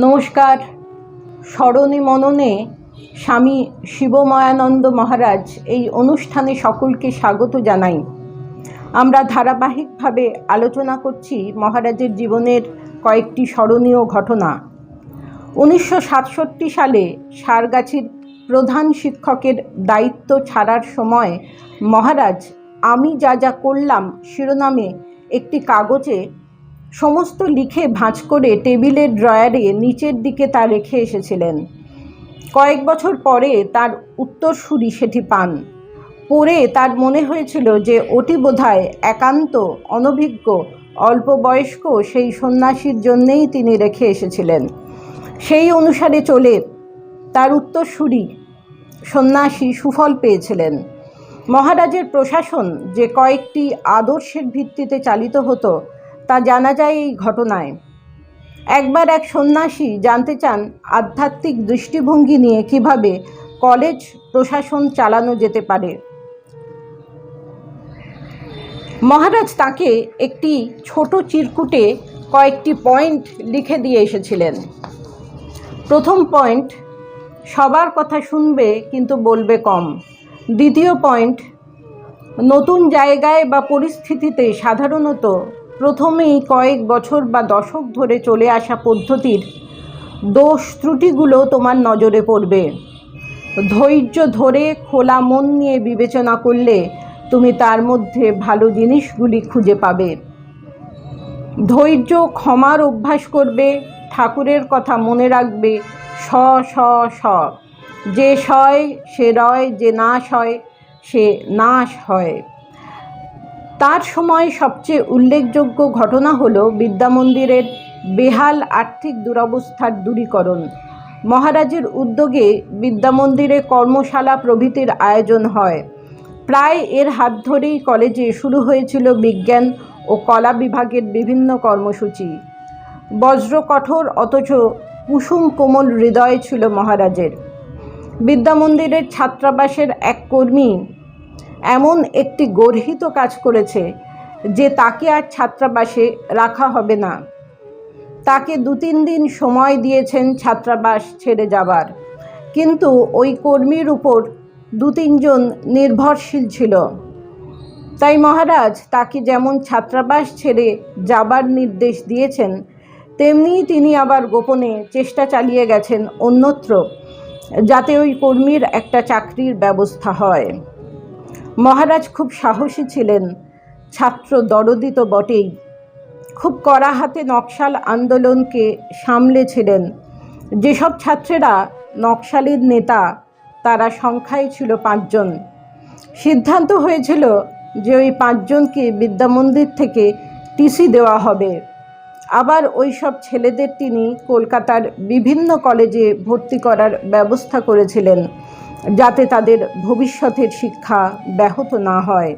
নমস্কার। স্মরণে মননে স্বামী শিবময়ানন্দ মহারাজ এই অনুষ্ঠানে সকলকে স্বাগত জানাই। আমরা ধারাবাহিকভাবে আলোচনা করছি মহারাজের জীবনের কয়েকটি স্মরণীয় ঘটনা। উনিশশো সাতষট্টি সালে সারগাছির প্রধান শিক্ষকের দায়িত্ব ছাড়ার সময় মহারাজ, আমি যা যা করলাম শিরোনামে একটি কাগজে সমস্ত লিখে ভাঁজ করে টেবিলের ড্রয়ারে নিচের দিকে তা রেখে এসেছিলেন। কয়েক বছর পরে তার উত্তরসূরি সেটি পান। পড়ে তার মনে হয়েছিল যে ওটি বোধহয় একান্ত, অনভিজ্ঞ অল্প বয়স্ক সেই সন্ন্যাসীর জন্যেই তিনি রেখে এসেছিলেন। সেই অনুসারে চলে তার উত্তরসূরি সন্ন্যাসী সুফল পেয়েছিলেন। মহারাজের প্রশাসন যে কয়েকটি আদর্শের ভিত্তিতে চালিত হতো তা জানা যায় এই ঘটনায়। একবার এক সন্ন্যাসী জানতে চান আধ্যাত্মিক দৃষ্টিভঙ্গি নিয়ে কীভাবে কলেজ প্রশাসন চালানো যেতে পারে। মহারাজ তাকে একটি ছোট চিরকুটে কয়েকটি পয়েন্ট লিখে দিয়ে এসেছিলেন। প্রথম পয়েন্ট, সবার কথা শুনবে কিন্তু বলবে কম। দ্বিতীয় পয়েন্ট, নতুন জায়গায় বা পরিস্থিতিতে সাধারণত প্রথমেই কয়েক বছর বা দশক ধরে চলে আসা পদ্ধতির দোষ ত্রুটিগুলো তোমার নজরে পড়বে। ধৈর্য ধরে খোলা মন নিয়ে বিবেচনা করলে তুমি তার মধ্যে ভালো জিনিসগুলি খুঁজে পাবে। ধৈর্য ক্ষমার অভ্যাস করবে, ঠাকুরের কথা মনে রাখবে, স স স। যে সয়, সে রয়, যে নাশ হয় সে নাশ হয়। তার সময় সবচেয়ে উল্লেখযোগ্য ঘটনা হলো বিদ্যামন্দিরের বেহাল আর্থিক দুরবস্থার দূরীকরণ। মহারাজের উদ্যোগে বিদ্যামন্দিরে কর্মশালা প্রভৃতির আয়োজন হয়। প্রায় এর হাত ধরেই কলেজে শুরু হয়েছিল বিজ্ঞান ও কলা বিভাগের বিভিন্ন কর্মসূচি। বজ্র কঠোর অথচ কুসুম কোমল হৃদয় ছিল মহারাজের। বিদ্যামন্দিরের ছাত্রাবাসের এক কর্মী এমন একটি গর্হিত কাজ করেছে যে তাকে আর ছাত্রাবাসে রাখা হবে না। তাকে দু তিন দিন সময় দিয়েছেন ছাত্রাবাস ছেড়ে যাবার। কিন্তু ওই কর্মীর উপর দু তিনজন নির্ভরশীল ছিল। তাই মহারাজ তাকে যেমন ছাত্রাবাস ছেড়ে যাবার নির্দেশ দিয়েছেন, তেমনি তিনি আবার গোপনে চেষ্টা চালিয়ে গেছেন অন্যত্র, যাতে ওই কর্মীর একটা চাকরির ব্যবস্থা হয়। মহারাজ খুব সাহসী ছিলেন। ছাত্র দরদি তো বটেই। খুব কড়া হাতে নকশাল আন্দোলনকে সামলেছিলেন যেসব ছাত্রেরা নকশালের নেতা, তারা সংখ্যায় ছিল পাঁচজন। সিদ্ধান্ত হয়েছিল যে ওই পাঁচজনকে বিদ্যামন্দির থেকে টিসি দেওয়া হবে। আবার ওই সব ছেলেদের তিনি কলকাতার বিভিন্ন কলেজে ভর্তি করার ব্যবস্থা করেছিলেন। যাতে তাদের ভবিষ্যতের শিক্ষা ব্যাহত না হয়।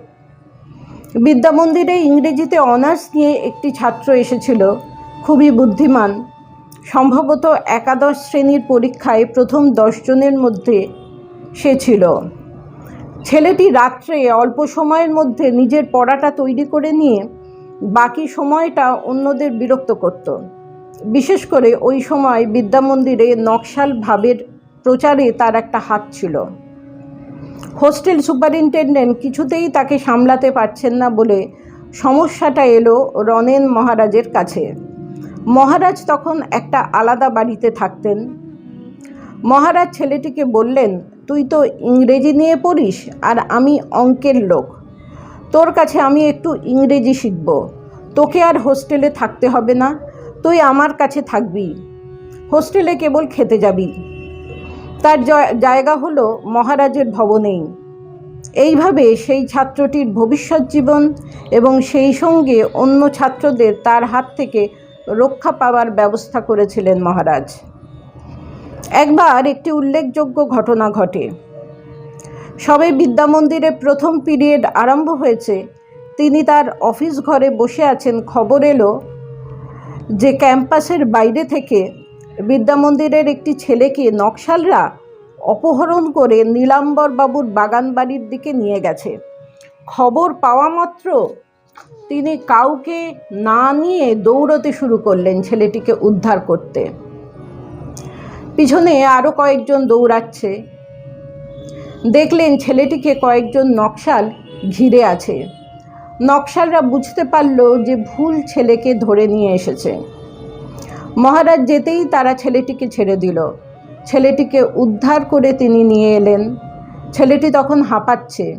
বিদ্যামন্দিরে ইংরেজিতে অনার্স নিয়ে একটি ছাত্র এসেছিল, খুবই বুদ্ধিমান। সম্ভবত একাদশ শ্রেণির পরীক্ষায় প্রথম দশজনের মধ্যে সে ছিল। ছেলেটি রাত্রে অল্প সময়ের মধ্যে নিজের পড়াটা তৈরি করে নিয়ে বাকি সময়টা অন্যদের বিরক্ত করত। বিশেষ করে ওই সময় বিদ্যামন্দিরে নকশাল ভাবের প্রচারে তার একটা হাত ছিল। হোস্টেল সুপারিনটেন্ডেন্ট কিছুতেই তাকে সামলাতে পারছেন না বলে সমস্যাটা এলো রনেন মহারাজের কাছে। মহারাজ তখন একটা আলাদা বাড়িতে থাকতেন। মহারাজ ছেলেটিকে বললেন, তুই তো ইংরেজি নিয়ে পড়িস আর আমি অঙ্কের লোক। তোর কাছে আমি একটু ইংরেজি শিখব। তোকে আর হোস্টেলে থাকতে হবে না। তুই আমার কাছে থাকবি। হোস্টেলে কেবল খেতে যাবি। তার জায়গা হলো মহারাজের ভবনেই। এইভাবে সেই ছাত্রটির ভবিষ্যৎ জীবন এবং সেই সঙ্গে অন্য ছাত্রদের তার হাত থেকে রক্ষা পাওয়ার ব্যবস্থা করেছিলেন মহারাজ। একবার একটি উল্লেখযোগ্য ঘটনা ঘটে। সবে বিদ্যামন্দিরে প্রথম পিরিয়ড আরম্ভ হয়েছে। তিনি তার অফিস ঘরে বসে আছেন। খবর এলো যে ক্যাম্পাসের বাইরে থেকে বিদ্যামন্দিরের একটি ছেলেকে নকশালরা অপহরণ করে নীলাম্বর বাবুর বাগান বাড়ির দিকে নিয়ে গেছে। খবর পাওয়া মাত্র তিনি কাউকে না নিয়ে দৌড়তে শুরু করলেন ছেলেটিকে উদ্ধার করতে। পিছনে আরও কয়েকজন দৌড়াচ্ছে। দেখলেন ছেলেটিকে কয়েকজন নকশাল ঘিরে আছে। নকশালরা বুঝতে পারল যে ভুল ছেলেকে ধরে নিয়ে এসেছে। মহারাজ যেতেই তারা ছেলেটিকে ছেড়ে দিল। ছেলেটিকে উদ্ধার করে তিনি নিয়ে এলেন। ছেলেটি তখন হাঁপাচ্ছে।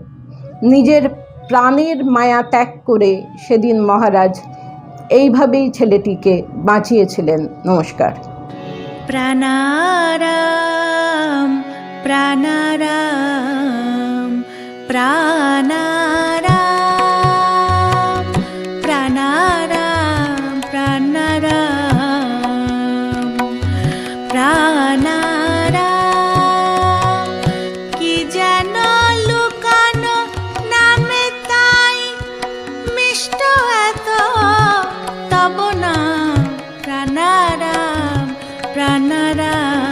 নিজের প্রাণের মায়া ত্যাগ করে সেদিন মহারাজ এইভাবেই ছেলেটিকে বাঁচিয়েছিলেন। নমস্কার। প্রাণারাম প্রাণারাম প্রাণারাম। প্রাণারাম